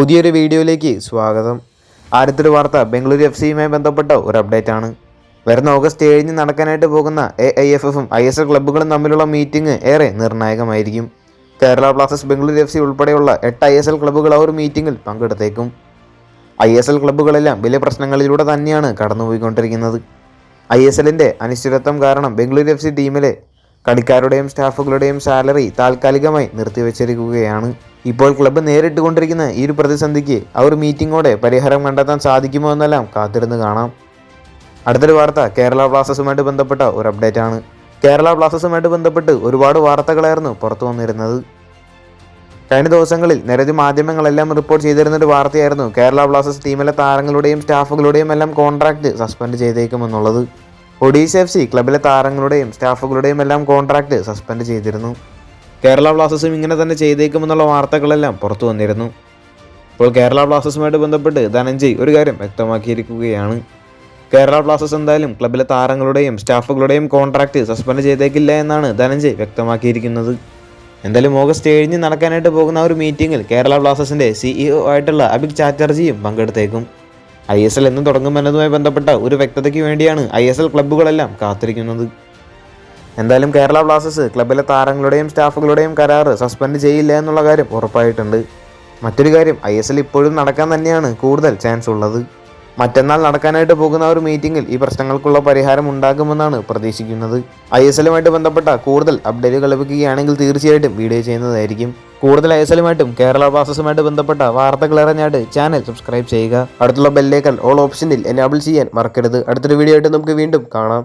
പുതിയൊരു വീഡിയോയിലേക്ക് സ്വാഗതം. ആദ്യത്തൊരു വാർത്ത ബംഗളൂരു എഫ് സിയുമായി ബന്ധപ്പെട്ട ഒരു അപ്ഡേറ്റ് ആണ് വരുന്ന ഓഗസ്റ്റ് ഏഴിന് നടക്കാനായിട്ട് പോകുന്ന എ ഐ എഫ് എഫും ഐ എസ് എൽ ക്ലബ്ബുകളും തമ്മിലുള്ള മീറ്റിംഗ് ഏറെ നിർണായകമായിരിക്കും. Kerala Blasters Bengaluru F C ഉൾപ്പെടെയുള്ള എട്ട് ഐ എസ് എൽ ക്ലബ്ബുകൾ ആ ഒരു മീറ്റിംഗിൽ പങ്കെടുത്തേക്കും. ഐ എസ് എൽ ക്ലബ്ബുകളെല്ലാം വലിയ പ്രശ്നങ്ങളിലൂടെ തന്നെയാണ് കടന്നുപോയിക്കൊണ്ടിരിക്കുന്നത്. ഐ എസ് എല്ലിന്റെ അനിശ്ചിതത്വം കാരണം ബംഗളൂരു എഫ് സി ടീമിലെ കളിക്കാരുടെയും സ്റ്റാഫുകളുടെയും സാലറി താൽക്കാലികമായി നിർത്തിവെച്ചിരിക്കുകയാണ്. ഇപ്പോൾ ക്ലബ്ബ് നേരിട്ട് കൊണ്ടിരിക്കുന്ന ഈ ഒരു പ്രതിസന്ധിക്ക് അവർ മീറ്റിങ്ങോടെ പരിഹാരം കണ്ടെത്താൻ സാധിക്കുമോ എന്നെല്ലാം കാത്തിരുന്ന് കാണാം. അടുത്തൊരു വാർത്ത കേരള ബ്ലാസ്റ്റേഴ്സുമായിട്ട് ബന്ധപ്പെട്ട ഒരു അപ്ഡേറ്റ് ആണ്. കേരള ബ്ലാസ്റ്റേഴ്സുമായിട്ട് ബന്ധപ്പെട്ട് ഒരുപാട് വാർത്തകളായിരുന്നു പുറത്തു വന്നിരുന്നത്. കഴിഞ്ഞ ദിവസങ്ങളിൽ നിരവധി മാധ്യമങ്ങളെല്ലാം റിപ്പോർട്ട് ചെയ്തിരുന്ന ഒരു വാർത്തയായിരുന്നു കേരള ബ്ലാസ്റ്റേഴ്സ് ടീമിലെ താരങ്ങളുടെയും സ്റ്റാഫുകളുടെയും എല്ലാം കോൺട്രാക്ട് സസ്പെൻഡ് ചെയ്തേക്കുമെന്നുള്ളത്. ഒഡീഷ എഫ് സി ക്ലബിലെ താരങ്ങളുടെയും സ്റ്റാഫുകളുടെയും എല്ലാം കോൺട്രാക്ട് സസ്പെൻഡ് ചെയ്തിരുന്നു. കേരള ബ്ലാസ്റ്റേഴ്സും ഇങ്ങനെ തന്നെ ചെയ്തേക്കുമെന്നുള്ള വാർത്തകളെല്ലാം പുറത്തു വന്നിരുന്നു. ഇപ്പോൾ കേരള ബ്ലാസ്റ്റേഴ്സുമായിട്ട് ബന്ധപ്പെട്ട് ധനഞ്ജയ് ഒരു കാര്യം വ്യക്തമാക്കിയിരിക്കുകയാണ്. കേരള ബ്ലാസ്റ്റേഴ്സ് എന്തായാലും ക്ലബിലെ താരങ്ങളുടെയും സ്റ്റാഫുകളുടെയും കോൺട്രാക്ട് സസ്പെൻഡ് ചെയ്തേക്കില്ല എന്നാണ് ധനഞ്ജയ് വ്യക്തമാക്കിയിരിക്കുന്നത്. എന്തായാലും ഓഗസ്റ്റ് ഏഴിന് നടക്കാനായിട്ട് പോകുന്ന ഒരു മീറ്റിംഗിൽ കേരള ബ്ലാസ്റ്റേഴ്സിന്റെ സിഇഒ ആയിട്ടുള്ള അഭിക് ചാറ്റർജിയും പങ്കെടുത്തേക്കും. ഐ എസ് എൽ എന്ന് തുടങ്ങുമെന്നതുമായി ബന്ധപ്പെട്ട ഒരു വ്യക്തതയ്ക്ക് വേണ്ടിയാണ് ഐ എസ് എൽ ക്ലബ്ബുകളെല്ലാം കാത്തിരിക്കുന്നത്. എന്തായാലും കേരള ബ്ലാസ്റ്റേഴ്സ് ക്ലബിലെ താരങ്ങളുടെയും സ്റ്റാഫുകളുടെയും കരാറ് സസ്പെൻഡ് ചെയ്യില്ല എന്നുള്ള കാര്യം ഉറപ്പായിട്ടുണ്ട്. മറ്റൊരു കാര്യം ഐ എസ് എൽ ഇപ്പോഴും നടക്കാൻ തന്നെയാണ് കൂടുതൽ ചാൻസ് ഉള്ളത്. മറ്റന്നാൾ നടക്കാനായിട്ട് പോകുന്ന ഒരു മീറ്റിംഗിൽ ഈ പ്രശ്നങ്ങൾക്കുള്ള പരിഹാരം ഉണ്ടാകുമെന്നാണ് പ്രതീക്ഷിക്കുന്നത്. ഐ എസ് എല്ലുമായിട്ട് ബന്ധപ്പെട്ട കൂടുതൽ അപ്ഡേറ്റുകൾ ലഭിക്കുകയാണെങ്കിൽ തീർച്ചയായിട്ടും വീഡിയോ ചെയ്യുന്നതായിരിക്കും. കൂടുതൽ ഐ എസ് എല്ലുമായിട്ടും കേരള ബ്ലാസ്റ്റേഴ്സുമായിട്ട് ബന്ധപ്പെട്ട വാർത്തകൾ അറിഞ്ഞായിട്ട് ചാനൽ സബ്സ്ക്രൈബ് ചെയ്യുക. അടുത്തുള്ള ബെല്ലേക്കൽ ഓൾ ഓപ്ഷനിൽ എനാബിൾ ചെയ്യാൻ മറക്കരുത്. അടുത്തൊരു വീഡിയോ ആയിട്ട് നമുക്ക് വീണ്ടും കാണാം.